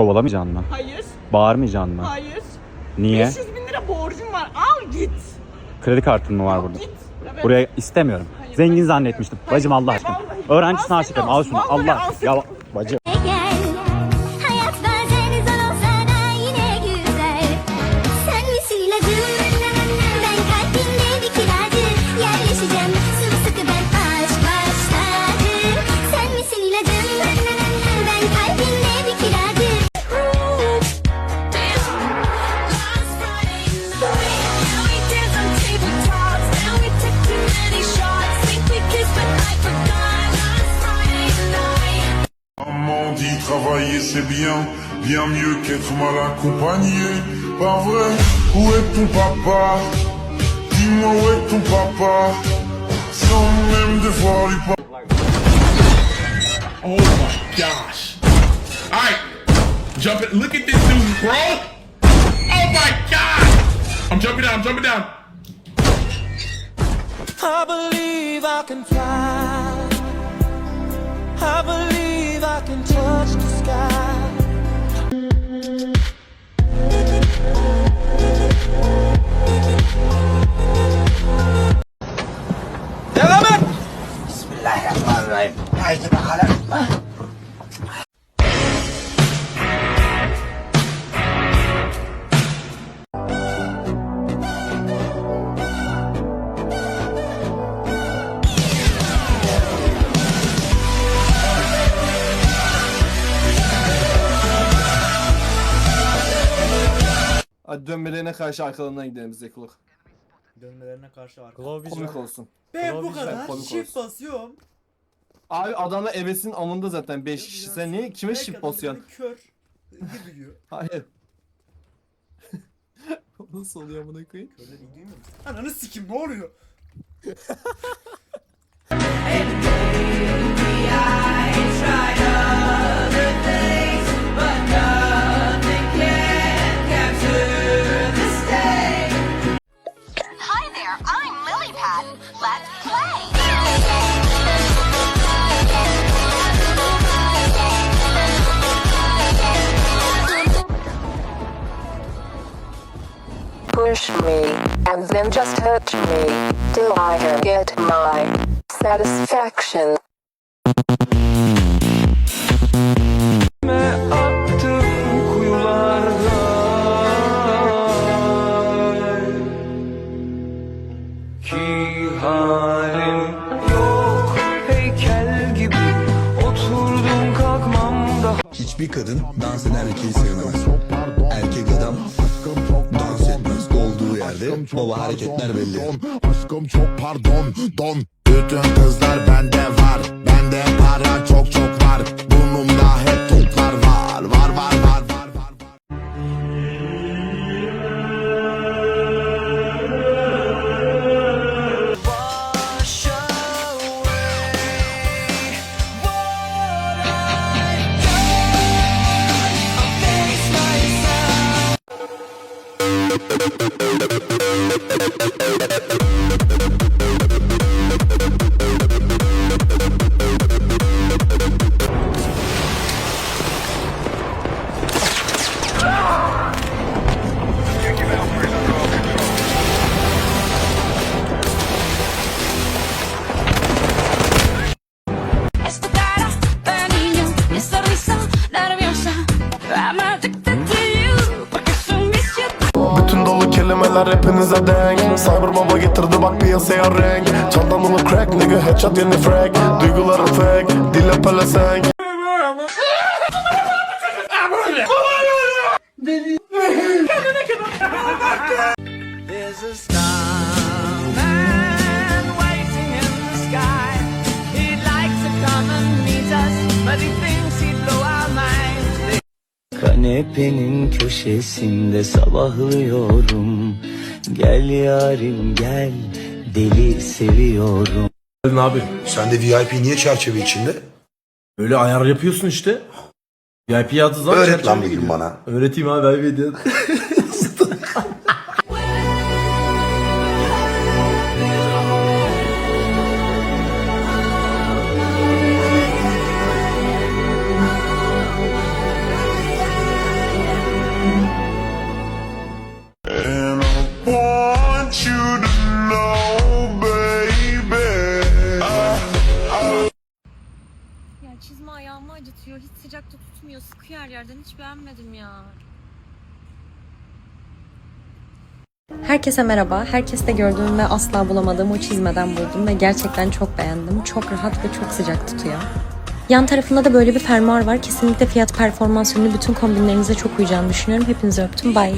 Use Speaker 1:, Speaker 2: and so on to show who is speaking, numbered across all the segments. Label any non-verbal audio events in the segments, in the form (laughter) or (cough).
Speaker 1: Kovalamayacaksın mı?
Speaker 2: Hayır.
Speaker 1: Bağırmayacaksın mı?
Speaker 2: Hayır.
Speaker 1: Niye?
Speaker 2: 500 bin lira borcum var. Al git.
Speaker 1: Kredi kartın mı var burada?
Speaker 2: Git. Evet.
Speaker 1: Buraya istemiyorum.
Speaker 2: Hayır,
Speaker 1: Zengin zannetmiştim. Bacım Allah aşkına.
Speaker 2: Al
Speaker 1: Öğrencisine
Speaker 2: senin
Speaker 1: aşık Al şunu. Allah. Ya bacım.
Speaker 3: C'est bien, bien mieux qu'être mal accompagné. Pas vrai, où est ton papa Dis-moi où est ton papa Sans même devoir lui parler.
Speaker 4: Oh my gosh. Alright. Jump it. Look at this dude, bro. Oh my god. I'm jumping down, I'm jumping down.
Speaker 5: I believe I can fly. I believe
Speaker 6: Bismillahirrahmanirrahim. Haydi bakalım.
Speaker 7: Hadi dönmelerine karşı arkalarından gidelim Zekuluk.
Speaker 8: Dönmelerine karşı arka.
Speaker 7: Komik olsun.
Speaker 8: Ben bu
Speaker 7: Glove
Speaker 8: kadar
Speaker 7: komik
Speaker 8: shift basıyorum.
Speaker 7: Abi adamla ebesinin amında zaten 5 kişi. Sen niye kime şip basıyorsun?
Speaker 8: Kör. (laughs)
Speaker 7: Hayır. (laughs) Nasıl oluyor amına koyayım?
Speaker 8: Körler iyi değil mi? Ananı sikim ne oluyor? (laughs)
Speaker 9: Push me, and then just touch me, till I get my satisfaction.
Speaker 5: Ki halim yok heykel gibi Oturdum kalkmam
Speaker 10: Hiçbir kadın dans Olduğu yerde baba hareketler belli.
Speaker 3: Aşkım çok pardon, don. Bütün kızlar bende var. Bende para çok çok var. Burnumda hep toplar kelimeler hepinize denk. Cyber baba getirdi bak piyasaya renk. Çantamını crack nigga headshot yeni frag. Duygularım fake dile pelesenk.
Speaker 5: There's a
Speaker 6: Kanepenin köşesinde sabahlıyorum. Gel yarim gel deli seviyorum.
Speaker 10: Abi sen de VIP niye çerçeve içinde?
Speaker 8: Böyle ayar yapıyorsun işte. VIP yazdığı zaman
Speaker 10: Öğret lan bir gün bana.
Speaker 8: Öğreteyim abi ben video.
Speaker 2: Ya yerden. Hiç beğenmedim ya.
Speaker 11: Herkese merhaba. Herkeste gördüğüm ve asla bulamadığım o çizmeden buldum ve gerçekten çok beğendim. Çok rahat ve çok sıcak tutuyor. Yan tarafında da böyle bir fermuar var. Kesinlikle fiyat performans ürünü bütün kombinlerinize çok uyacağını düşünüyorum. Hepinizi öptüm. Bye.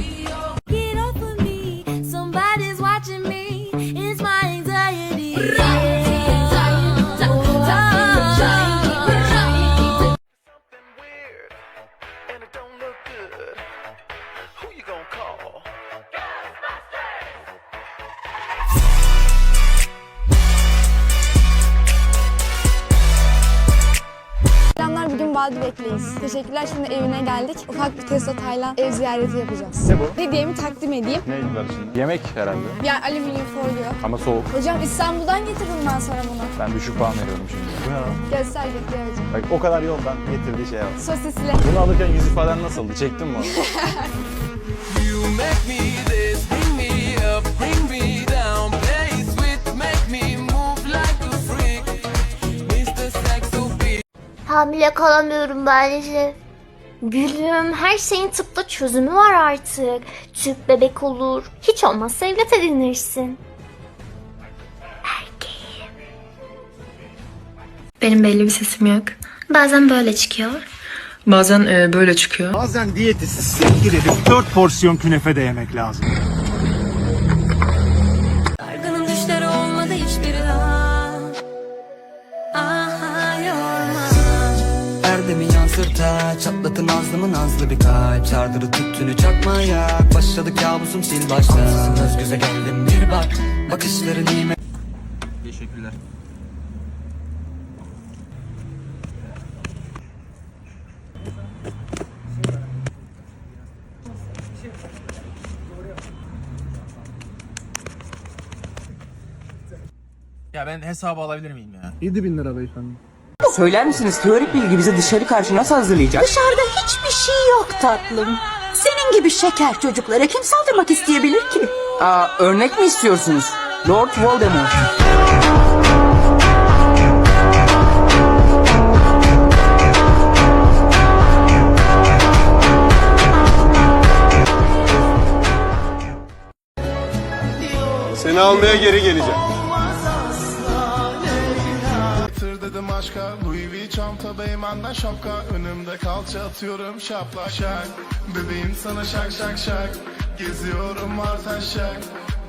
Speaker 2: Baldivek'leyiz. Teşekkürler şimdi evine geldik. Ufak bir Tesla Taylan ev ziyareti yapacağız.
Speaker 12: Ne bu?
Speaker 2: Hediyemi takdim edeyim.
Speaker 12: Ne var şimdi? Yemek herhalde.
Speaker 2: Yani alüminyum folyo.
Speaker 12: Ama soğuk.
Speaker 2: Hocam İstanbul'dan getirdim ben sana bunu.
Speaker 12: Ben düşük puan veriyorum şimdi. Bu ne lan?
Speaker 2: Göster getireceğim.
Speaker 12: Bak o kadar yoldan getirdiği şeye bak.
Speaker 2: Sosisli.
Speaker 12: Bunu alırken yüz ifaden nasıldı? Çektin mi onu? (laughs)
Speaker 13: Hamile kalamıyorum maalesef. Gülüm her şeyin tıpta çözümü var artık. Tüp bebek olur. Hiç olmazsa evlat edinirsin. Erkeğim. Benim belli bir sesim yok. Bazen böyle çıkıyor.
Speaker 11: Bazen böyle çıkıyor.
Speaker 14: Bazen diyetisti sevgili 4 porsiyon künefe de yemek lazım.
Speaker 5: Çatlatın ağzımı nazlı bir kalp Çardırı tüttünü çakmaya Başladı kabusum sil başta Göz göze geldim bir bak Bakışları nimet
Speaker 12: Teşekkürler.
Speaker 15: Ya ben hesabı alabilir miyim ya?
Speaker 14: 7000 lira beyefendi.
Speaker 5: Söyler misiniz teorik bilgi bizi dışarı karşı nasıl hazırlayacak?
Speaker 11: Dışarıda hiçbir şey yok tatlım. Senin gibi şeker çocuklara kim saldırmak isteyebilir ki?
Speaker 5: Aa, örnek mi istiyorsunuz? Lord Voldemort
Speaker 14: Seni almaya geri geleceğim.
Speaker 3: Tır dedim aşka Louis V çanta beymanda şapka. Önümde kalça atıyorum şapla şak. Bebeğim sana şak şak şak. Geziyorum artaşak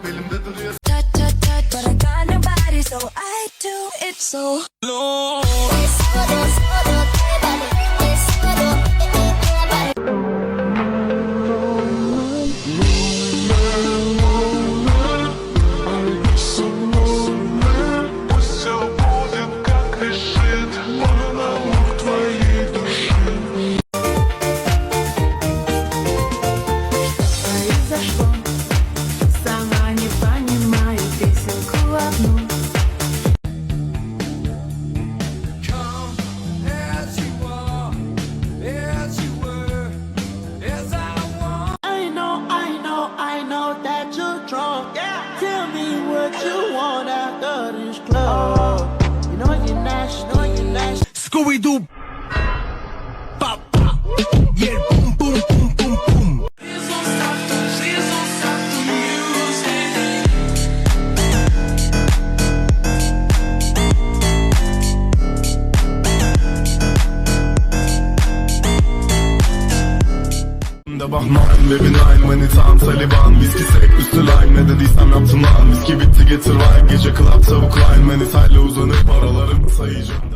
Speaker 3: Belimde duruyor.
Speaker 13: Touch, touch, touch, but I got nobody, so I do it so. Low.
Speaker 5: Nasty.
Speaker 14: Scooby Doo. Pop pop. Boom boom boom boom.
Speaker 3: De bak nine baby nine manitan taliban Viski sek üstü lime ne dediysem yaptım lan Viski bitti getir wine Gece club tavuk line Manitayla uzanıp paralarımı sayacağım